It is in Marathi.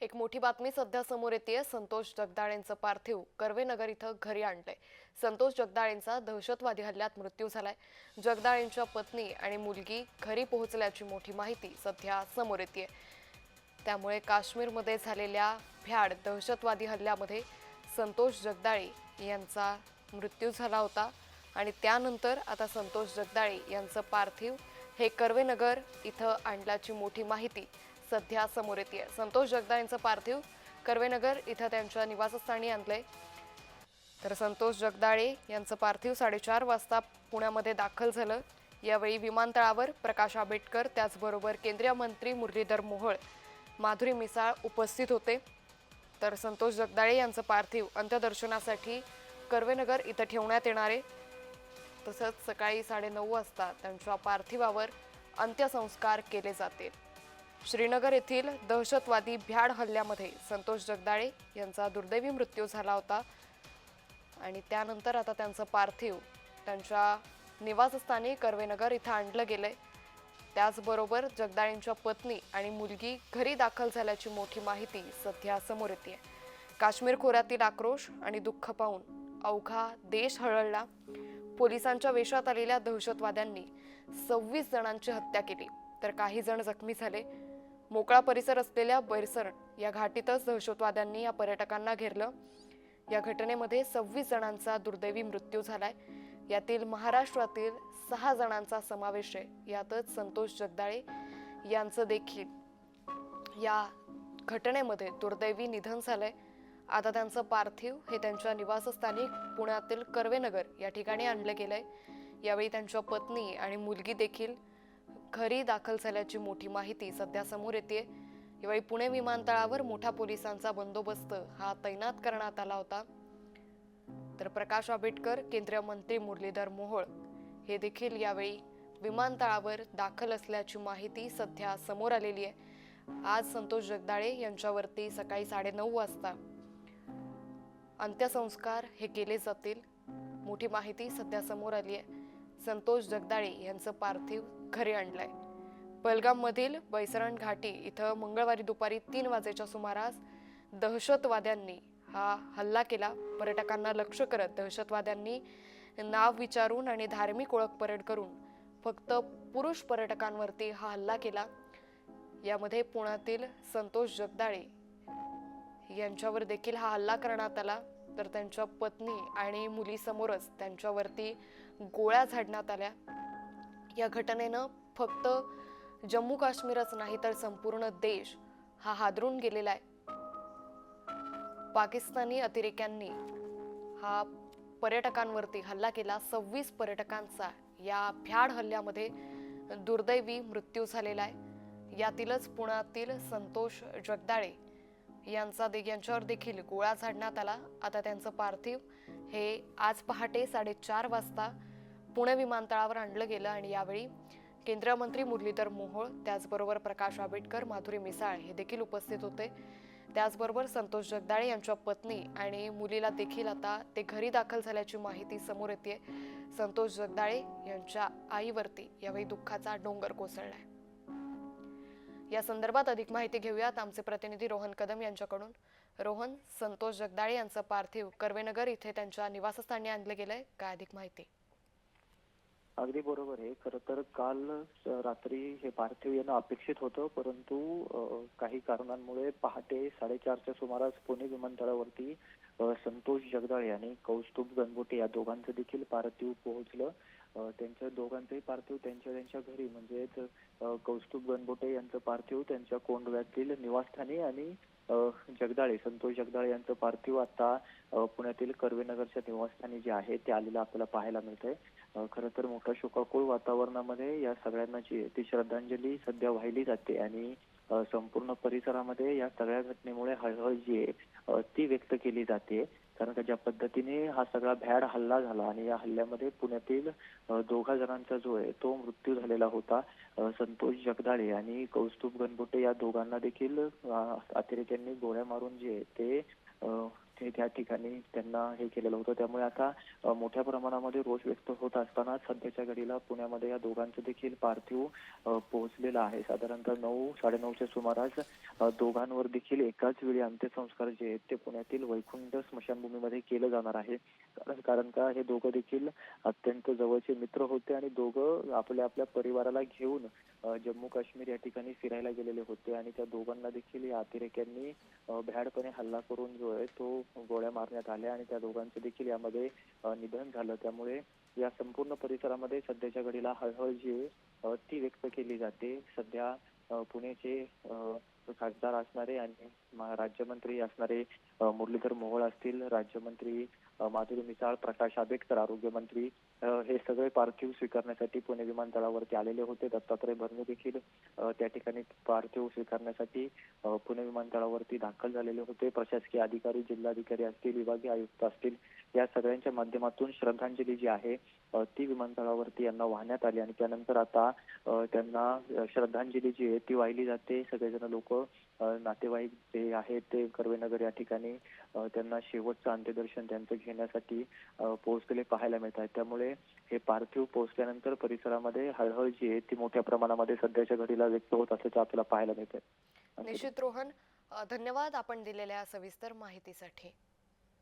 एक मोठी बातमी सध्या समोर येते संतोष जगदाळेंचं पार्थिव कर्वेनगर इथं घरी आणलंय. संतोष जगदाळेंचा दहशतवादी हल्ल्यात मृत्यू झालाय. जगदाळेंच्या पत्नी आणि मुलगी घरी पोहोचल्याची मोठी माहिती सध्या समोर येते त्यामुळे काश्मीरमध्ये झालेल्या भ्याड दहशतवादी हल्ल्यामध्ये संतोष जगदाळे यांचा मृत्यू झाला होता. आणि त्यानंतर आता संतोष जगदाळे यांचं पार्थिव हे कर्वेनगर इथं आणल्याची मोठी माहिती सध्या समोर येते संतोष जगदाळे यांचं पार्थिव कर्वेनगर इथं त्यांच्या निवासस्थानी आणलंय. तर संतोष जगदाळे यांचं पार्थिव साडेचार वाजता पुण्यामध्ये दाखल झालं. यावेळी विमानतळावर प्रकाश आंबेडकर त्याचबरोबर केंद्रीय मंत्री मुरलीधर मोहोळ माधुरी मिसाळ उपस्थित होते. तर संतोष जगदाळे यांचं पार्थिव अंत्यदर्शनासाठी कर्वेनगर इथं ठेवण्यात येणार आहे. तसंच सकाळी साडेनऊ वाजता त्यांच्या पार्थिवावर अंत्यसंस्कार केले जातील. श्रीनगर येथील दहशतवादी भ्याड हल्ल्यामध्ये संतोष जगदाळे यांचा दुर्दैवी मृत्यू झाला होता. आणि त्यानंतर आता त्यांचं पार्थिव त्यांच्या निवासस्थानी कर्वेनगर इथं आणलं गेलंय. त्याचबरोबर जगदाळेंच्या पत्नी आणि मुलगी घरी दाखल झाल्याची मोठी माहिती सध्या समोर येते काश्मीर खोऱ्यातील आक्रोश आणि दुःख पाहून अवघा देश हळहळला पोलिसांच्या वेशात आलेल्या दहशतवाद्यांनी सव्वीस जणांची हत्या केली. तर काही जण जखमी झाले. मोकळा परिसर असलेल्या बैरसर या घाटीतच दहशतवाद्यांनी या पर्यटकांना घेरलं. या घटनेमध्ये सव्वीस जणांचा दुर्दैवी मृत्यू झालाय. यातील महाराष्ट्रातील सहा जणांचा समावेश आहे. यातच संतोष जगदाळे यांचं देखील. या घटनेमध्ये दुर्दैवी निधन झालंय. आता त्यांचं पार्थिव हे त्यांच्या निवासस्थानी पुण्यातील कर्वेनगर या ठिकाणी आणलं गेलंय. यावेळी त्यांच्या पत्नी आणि मुलगी देखील घरी दाखल झाल्याची मोठी माहिती सध्या समोर येते यावेळी पुणे विमानतळावर मोठा पोलिसांचा बंदोबस्त हा तैनात करण्यात आला होता. तर प्रकाश आंबेडकर केंद्रीय मंत्री मुरलीधर मोहोळ हे देखील यावेळी विमानतळावर दाखल असल्याची माहिती सध्या समोर आलेली आहे. आज संतोष जगदाळे यांच्यावरती सकाळी साडेनऊ वाजता अंत्यसंस्कार हे केले जातील. मोठी माहिती सध्या समोर आली आहे. संतोष जगदाळे यांचं पार्थिव घरी आणलंय. बलगाममधील बैसरण घाटी इथं मंगळवारी दुपारी तीन वाजेच्या सुमारास दहशतवाद्यांनी हा हल्ला केला. पर्यटकांना लक्ष करत दहशतवाद्यांनी नाव विचारून आणि धार्मिक ओळख परेड करून फक्त पुरुष पर्यटकांवरती हा हल्ला केला. यामध्ये पुण्यातील संतोष जगदाळे यांच्यावर देखील हा हल्ला करण्यात आला. तर त्यांच्या पत्नी आणि मुलीसमोरच त्यांच्यावरती गोळ्या झाडण्यात आल्या. या घटनेनं फक्त जम्मू काश्मीरच नाही तर संपूर्ण देश हा हादरून गेलेला आहे. पाकिस्तानी अतिरेक्यांनी हा पर्यटकांवरती हल्ला केला. सव्वीस पर्यटकांचा या भ्याड हल्ल्यामध्ये दुर्दैवी मृत्यू झालेला आहे. यातीलच पुण्यातील संतोष जगदाळे यांचा दे यांच्यावर देखील गोळा झाडण्यात आला. आता त्यांचं पार्थिव हे आज पहाटे साडेचार वाजता पुणे विमानतळावर आणलं गेलं आणि यावेळी केंद्रीय मंत्री मुरलीधर मोहोळ त्याचबरोबर प्रकाश आंबेडकर माधुरी मिसाळ हे देखील उपस्थित होते. त्याचबरोबर संतोष जगदाळे यांच्या पत्नी आणि मुलीला देखील आता ते घरी दाखल झाल्याची माहिती समोर येते संतोष जगदाळे यांच्या आईवरती यावेळी दुःखाचा डोंगर कोसळलाय. या संदर्भात अधिक माहिती घेऊयात आमचे प्रतिनिधी रोहन कदम यांच्याकडून. रोहन संतोष जगदाळे यांचं पार्थिव कर्वेनगर इथे त्यांच्या निवासस्थानी आणलं गेलंय. काय अधिक माहिती? अगदी बरोबर आहे. खरं तर काल रात्री हे पार्थिव येणं अपेक्षित होतं परंतु काही कारणांमुळे पहाटे साडेचारच्या सुमारास पुणे विमानतळावरती संतोष जगदाळे आणि कौस्तुभ गणगोटे या दोघांचं देखील पार्थिव पोहोचलं. त्यांच्या दोघांचंही पार्थिव त्यांच्या त्यांच्या घरी म्हणजेच कौस्तुभ गणगोटे यांचं पार्थिव त्यांच्या कोंडव्यातील निवासस्थानी आणि जगदाळे संतोष जगदाळे यांचं पार्थिव आता पुण्यातील कर्वेनगरच्या निवासस्थानी जे आहे ते आलेलं आपल्याला पाहायला मिळतंय. खरं तर मोठ्या शोकाकुळ वातावरणामध्ये या सगळ्यांना जी ती श्रद्धांजली सध्या वाहिली जाते आणि संपूर्ण परिसरामध्ये या सगळ्या घटनेमुळे हळहळ जी आहे ती व्यक्त केली जाते. कारण का ज्या पद्धतीने हा सगळा भ्याड हल्ला झाला आणि या हल्ल्यामध्ये पुण्यातील दोघा जणांचा जो आहे तो मृत्यू झालेला होता संतोष जगदाळे आणि कौस्तुभ गणबुटे या दोघांना देखील अतिरेक्यांनी गोळ्या मारून जे आहे ते ते त्या ठिकाणी त्यांना हे केलेलं होतं. त्यामुळे आता मोठ्या प्रमाणामध्ये रोष व्यक्त होत असताना सध्याच्या घडीला पुण्यामध्ये या दोघांचं देखील पार्थिव पोहोचलेला पोहोचलेलं आहे. साधारणतः नऊ साडेनऊच्या सुमारास दोघांवर देखील एकाच वेळी अंत्यसंस्कार जे आहेत ते पुण्यातील वैकुंठ स्मशानभूमीमध्ये केलं जाणार आहे. कारण कारण का हे दोघं देखील अत्यंत जवळचे मित्र होते आणि दोघं आपल्या आपल्या परिवाराला घेऊन जम्मू काश्मीर या ठिकाणी फिरायला गेलेले होते. आणि त्या दोघांना देखील या अतिरेक्यांनी भ्याडपणे हल्ला करून जो आहे तो गोळ्या मारण्यात आल्या आणि त्या दोघांचं देखील यामध्ये निधन झालं. त्यामुळे या संपूर्ण परिसरामध्ये सध्याच्या घडीला हळहळ जी ती व्यक्त केली जाते. सध्या पुण्याचे खासदार असणारे आणि राज्यमंत्री असणारे अ, मुरलीधर मोहोळ असतील राज्यमंत्री अ, माधुरी मिसाळ प्रकाश आंबेडकर आरोग्यमंत्री अ, हे सगळे पार्थिव स्वीकारण्यासाठी पुणे विमानतळावरती आलेले होते. दत्तात्रय भरणे देखील अ, त्या ठिकाणी पार्थिव स्वीकारण्यासाठी अ, पुणे विमानतळावरती दाखल झालेले होते. प्रशासकीय अधिकारी जिल्हाधिकारी असतील विभागीय आयुक्त असतील या सगळ्यांच्या माध्यमातून श्रद्धांजली जी आहे अ, ती विमानतळावरती यांना वाहण्यात आली आणि त्यानंतर आता अ, त्यांना अ, श्रद्धांजली जी आहे ती वाहिली जाते. सगळेजण लोक नातेवाईक जे आहेत ते कर्वेनगर या ठिकाणी त्यांना शेवटचं अंत्यदर्शन त्यांचं घेण्यासाठी पोहोचलेले पाहायला मिळत आहेत. त्यामुळे हे पार्थिव पोहोचल्यानंतर परिसरामध्ये हळहळ जी आहे ती मोठ्या प्रमाणामध्ये सध्याच्या घडीला व्यक्त होत असल्याचं आपल्याला पाहायला मिळत आहे निश्चित रोहन धन्यवाद आपण दिलेल्या सविस्तर माहितीसाठी.